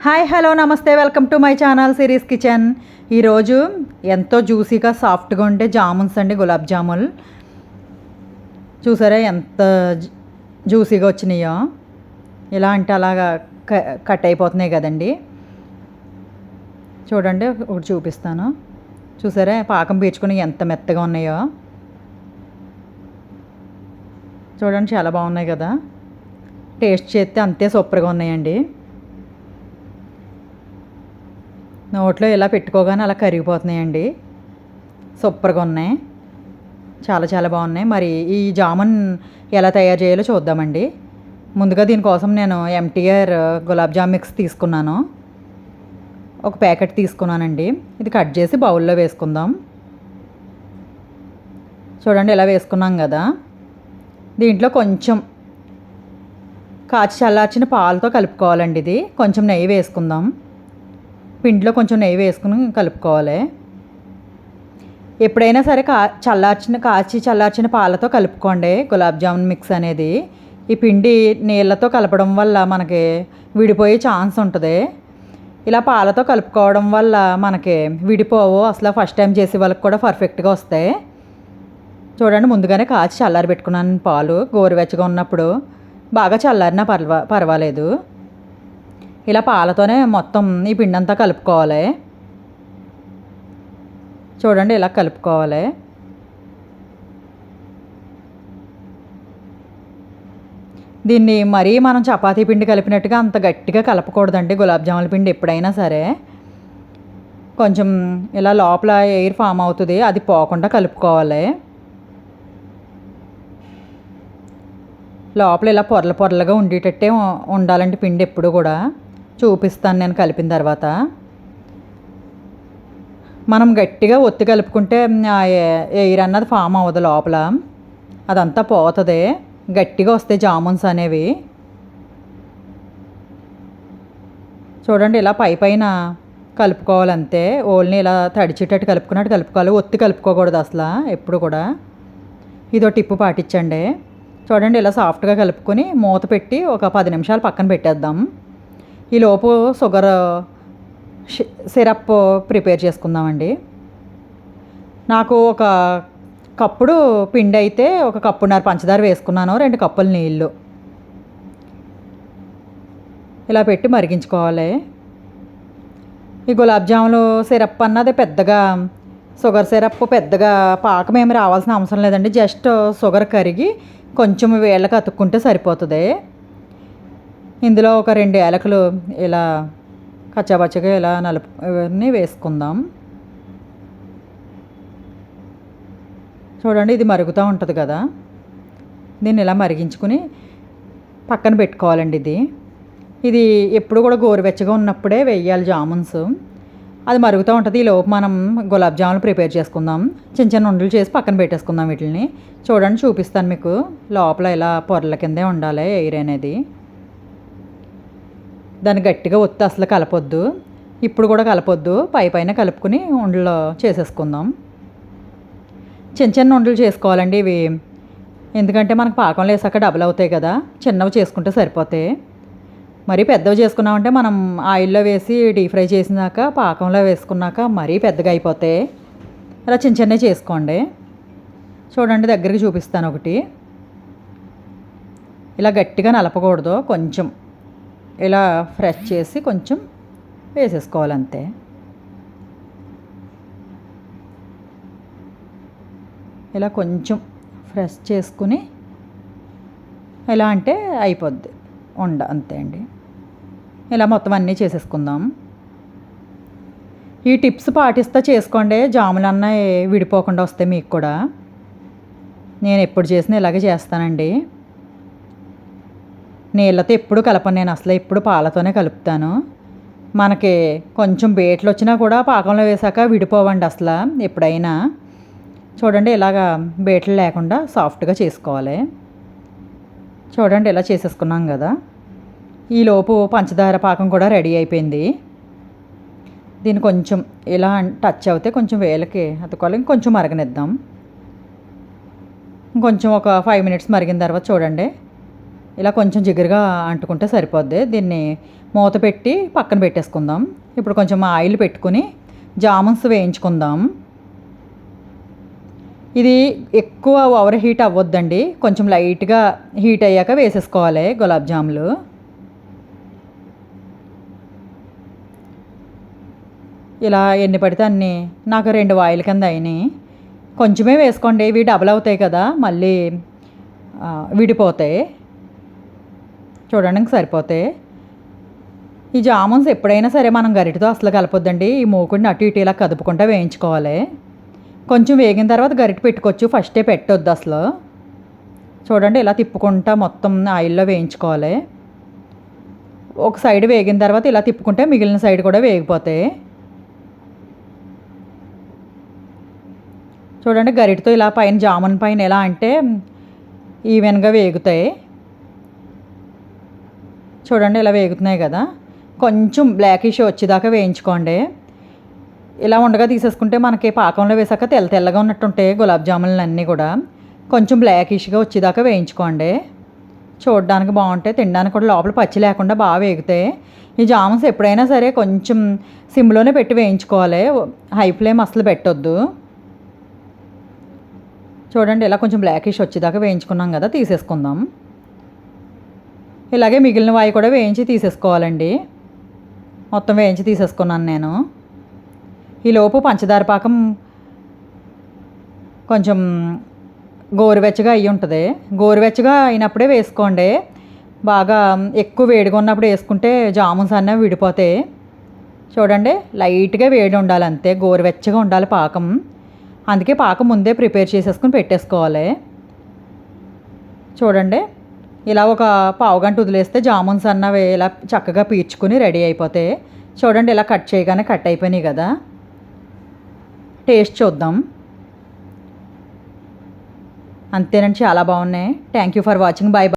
Hi hello namaste welcome to my channel series kitchen. ఈరోజు ఎంతో జ్యూసీగా సాఫ్ట్గా ఉండే జామున్స్ అండి గులాబ్ జామున్. చూసారా ఎంత జ్యూసీగా వచ్చినాయో? ఇలా అంటే అలాగా క- కట్ అయిపోతున్నాయి కదండి. చూడండి ఒకటి చూపిస్తాను. చూసారా పాకం పీచుకుని ఎంత మెత్తగా ఉన్నాయో? చూడండి చాలా బాగున్నాయి కదా. టేస్ట్ చేస్తే అంతే సూపర్గా ఉన్నాయండి. నోట్లో ఇలా పెట్టుకోగానే అలా కరిగిపోతున్నాయండి. సూపర్గా ఉన్నాయి. చాలా చాలా బాగున్నాయి. మరి ఈ జామున్ ఎలా తయారు చేయాలో చూద్దామండి. ముందుగా దీనికోసం నేను ఎంటీఆర్ గులాబ్ జామ్ మిక్స్ తీసుకున్నాను. ఒక ప్యాకెట్ తీసుకున్నానండి. ఇది కట్ చేసి బౌల్లో వేసుకుందాం. చూడండి ఇలా వేసుకున్నాం కదా. దీంట్లో కొంచెం కాచి చల్లార్చిన పాలతో కలుపుకోవాలండి ఇది. కొంచెం నెయ్యి వేసుకుందాం. పిండిలో కొంచెం నెయ్యి వేసుకుని కలుపుకోవాలి. ఎప్పుడైనా సరే కా చల్లార్చిన కాచి చల్లార్చిన పాలతో కలుపుకోండి గులాబ్ జామున్ మిక్స్ అనేది. ఈ పిండి నీళ్ళతో కలపడం వల్ల మనకి విడిపోయే ఛాన్స్ ఉంటుంది. ఇలా పాలతో కలుపుకోవడం వల్ల మనకి విడిపోవు. అసలు ఫస్ట్ టైం చేసే వాళ్ళకి కూడా పర్ఫెక్ట్గా వస్తాయి. చూడండి ముందుగానే కాచి చల్లారి పెట్టుకున్నాను పాలు. గోరువెచ్చగా ఉన్నప్పుడు బాగా చల్లారినా పర్వా పర్వాలేదు. ఇలా పాలతోనే మొత్తం ఈ పిండి అంతా కలుపుకోవాలి. చూడండి ఇలా కలుపుకోవాలి. దీన్ని మరీ మనం చపాతీ పిండి కలిపినట్టుగా అంత గట్టిగా కలపకూడదండి గులాబ్ జాముల పిండి ఎప్పుడైనా సరే. కొంచెం ఇలా లోపల ఎయిర్ ఫామ్ అవుతుంది అది పోకుండా కలుపుకోవాలి. లోపల ఇలా పొరల పొరలుగా ఉండేటట్టే ఉండాలండి పిండి ఎప్పుడు కూడా. చూపిస్తాను నేను కలిపిన తర్వాత. మనం గట్టిగా ఒత్తి కలుపుకుంటే ఎయిర్ అన్నది ఫామ్ అవ్వదు లోపల. అదంతా పోతుంది. గట్టిగా వస్తాయి జామున్స్ అనేవి. చూడండి ఇలా పై పైన కలుపుకోవాలి అంతే ఓన్లీ ఇలా తడిచేటట్టు కలుపుకున్నట్టు కలుపుకోవాలి. ఒత్తి కలుపుకోకూడదు అసలు ఎప్పుడు కూడా. ఇదో టిప్పు పాటించండి. చూడండి ఇలా సాఫ్ట్గా కలుపుకొని మూత పెట్టి ఒక పది నిమిషాలు పక్కన పెట్టేద్దాం. ఈ లోపు షుగర్ సిరప్ ప్రిపేర్ చేసుకుందామండి. నాకు ఒక కప్పుడు పిండి అయితే ఒక కప్పున్నర పంచదార వేసుకున్నాను రెండు కప్పులు నీళ్ళు. ఇలా పెట్టి మరిగించుకోవాలి. ఈ గులాబ్ జాములు సిరప్ అన్నది పెద్దగా షుగర్ సిరప్ పెద్దగా పాకం ఏమి రావాల్సిన అవసరం లేదండి. జస్ట్ షుగర్ కరిగి కొంచెం వేళ్ళకి అతుక్కుంటే సరిపోతుంది. ఇందులో ఒక రెండు ఏలకలు ఇలా కచ్చాబచ్చగా ఇలా నలుపు ఇవన్నీ వేసుకుందాం. చూడండి ఇది మరుగుతూ ఉంటుంది కదా. దీన్ని ఇలా మరిగించుకుని పక్కన పెట్టుకోవాలండి ఇది. ఇది ఎప్పుడు కూడా గోరువెచ్చగా ఉన్నప్పుడే వేయాలి జామున్స్. అది మరుగుతూ ఉంటుంది. ఈ లోపు మనం గులాబ్ జాములు ప్రిపేర్ చేసుకుందాం. చిన్న చిన్న ఉండలు చేసి పక్కన పెట్టేసుకుందాం వీటిని. చూడండి చూపిస్తాను మీకు. లోపల ఇలా పొరల కిందే ఉండాలి ఎయిర్ అనేది. దాన్ని గట్టిగా ఒత్తి అసలు కలపొద్దు. ఇప్పుడు కూడా కలపొద్దు. పై పైన కలుపుకుని ఉండలు చేసేసుకుందాం. చిన్న చిన్న ఉండలు చేసుకోవాలండి ఇవి. ఎందుకంటే మనకు పాకంలో వేసాక డబుల్ అవుతాయి కదా. చిన్నవి చేసుకుంటే సరిపోతాయి మరీ పెద్దవి చేసుకున్నామంటే మనం ఆయిల్లో వేసి డీప్ ఫ్రై చేసినాక పాకంలో వేసుకున్నాక మరీ పెద్దగా అయిపోతాయి అలా చిన్న చిన్నవి చేసుకోండి. చూడండి దగ్గరికి చూపిస్తాను ఒకటి. ఇలా గట్టిగా నలపకూడదు. కొంచెం. ఇలా ఫ్రెష్ చేసి కొంచెం వేసేసుకోవాలి అంతే ఇలా కొంచెం ఫ్రెష్ చేసుకుని ఎలా అంటే అయిపోద్ది ఉండ అంతే అండి. ఇలా మొత్తం అన్నీ చేసేసుకుందాం. ఈ టిప్స్ పాటిస్తే చేసుకోండి జాములన్నా విడిపోకుండా వస్తాయి మీకు కూడా. నేను ఎప్పుడు చేసినా ఇలాగే చేస్తానండి. నీళ్ళతో ఎప్పుడు కలపను నేను. అసలు ఎప్పుడు పాలతోనే కలుపుతాను. మనకి కొంచెం బేట్లు వచ్చినా కూడా పాకంలో వేసాక విడిపోవండి అసలు ఎప్పుడైనా. చూడండి ఇలాగా బేట్లు లేకుండా సాఫ్ట్గా చేసుకోవాలి. చూడండి ఇలా చేసేసుకున్నాం కదా. ఈలోపు పంచదార పాకం కూడా రెడీ అయిపోయింది. దీన్ని కొంచెం ఇలా టచ్ అవుతే కొంచెం వేలకి అతుకోవాలి ఇంకొంచెం మరగనిద్దాం. ఇంకొంచెం ఒక ఫైవ్ మినిట్స్ మరిగిన తర్వాత చూడండి. ఇలా కొంచెం జిగురుగా అంటుకుంటే సరిపోద్ది. దీన్ని మూత పెట్టి పక్కన పెట్టేసుకుందాం. ఇప్పుడు కొంచెం ఆయిల్ పెట్టుకుని జామున్స్ వేయించుకుందాం. ఇది ఎక్కువ ఓవర్ హీట్ అవ్వద్దండి. కొంచెం లైట్గా హీట్ అయ్యాక వేసేసుకోవాలి గులాబ్ జాములు. ఇలా ఎన్ని పడితే అన్ని. నాకు రెండు వాయిల్ కింద అయినాయి. కొంచెమే వేసుకోండి. ఇవి డబుల్ అవుతాయి కదా. మళ్ళీ విడిపోతాయి. చూడడానికి సరిపోతాయి ఈ జామున్స్ ఎప్పుడైనా సరే మనం గరిటతో అసలు కలపొద్దండి. ఈ మూకుడిని అటు ఇటు ఇలా కదుపుకుంటూ వేయించుకోవాలి. కొంచెం వేగిన తర్వాత గరిట పెట్టుకోవచ్చు. ఫస్టే పెట్టొద్దు అసలు. చూడండి ఇలా తిప్పుకుంటా మొత్తం ఆయిల్లో వేయించుకోవాలి. ఒక సైడ్ వేగిన తర్వాత ఇలా తిప్పుకుంటే మిగిలిన సైడ్ కూడా వేగిపోతాయి చూడండి గరిటతో ఇలా పైన జామున్ పైన ఎలా అంటే ఈవెన్గా వేగుతాయి. చూడండి ఇలా వేగుతున్నాయి కదా. కొంచెం బ్లాకిష్ వచ్చేదాకా వేయించుకోండి. ఇలా ఉండగా తీసేసుకుంటే మనకి పాకంలో వేసాక తెల్ల తెల్లగా ఉన్నట్టుంటాయి గులాబ్ జాములు అన్నీ కూడా కొంచెం బ్లాకిష్గా వచ్చేదాకా వేయించుకోండి. చూడడానికి బాగుంటాయి. తినడానికి కూడా లోపల పచ్చి లేకుండా బాగా వేగుతాయి ఈ జామున్స్ ఎప్పుడైనా సరే కొంచెం సిమ్లోనే పెట్టి వేయించుకోవాలి. హై ఫ్లేమ్ అసలు పెట్టొద్దు. చూడండి ఇలా కొంచెం బ్లాకిష్ వచ్చేదాకా వేయించుకున్నాం కదా తీసేసుకుందాం. ఇలాగే మిగిలిన వాయి కూడా వేయించి తీసేసుకోవాలండి. మొత్తం వేయించి తీసేసుకున్నాను నేను. ఈలోపు పంచదార పాకం కొంచెం గోరువెచ్చగా అయ్యి ఉంటుంది. గోరువెచ్చగా అయినప్పుడే వేసుకోండి. బాగా ఎక్కువ వేడిగా ఉన్నప్పుడు వేసుకుంటే జామున్స్ అన్నవి విడిపోతాయి. చూడండి లైట్గా వేడి ఉండాలి అంతే. గోరువెచ్చగా ఉండాలి పాకం. అందుకే పాకం ముందే ప్రిపేర్ చేసేసుకుని పెట్టేసుకోవాలి. చూడండి ఇలా ఒక పావు గంట వదిలేస్తే జామున్స్ అన్నవి ఇలా చక్కగా పీల్చుకుని రెడీ అయిపోతాయి చూడండి ఇలా కట్ చేయగానే కట్ అయిపోయినాయి కదా. టేస్ట్ చూద్దాం. అంతేనండి చాలా బాగున్నాయి. Thank you for watching bye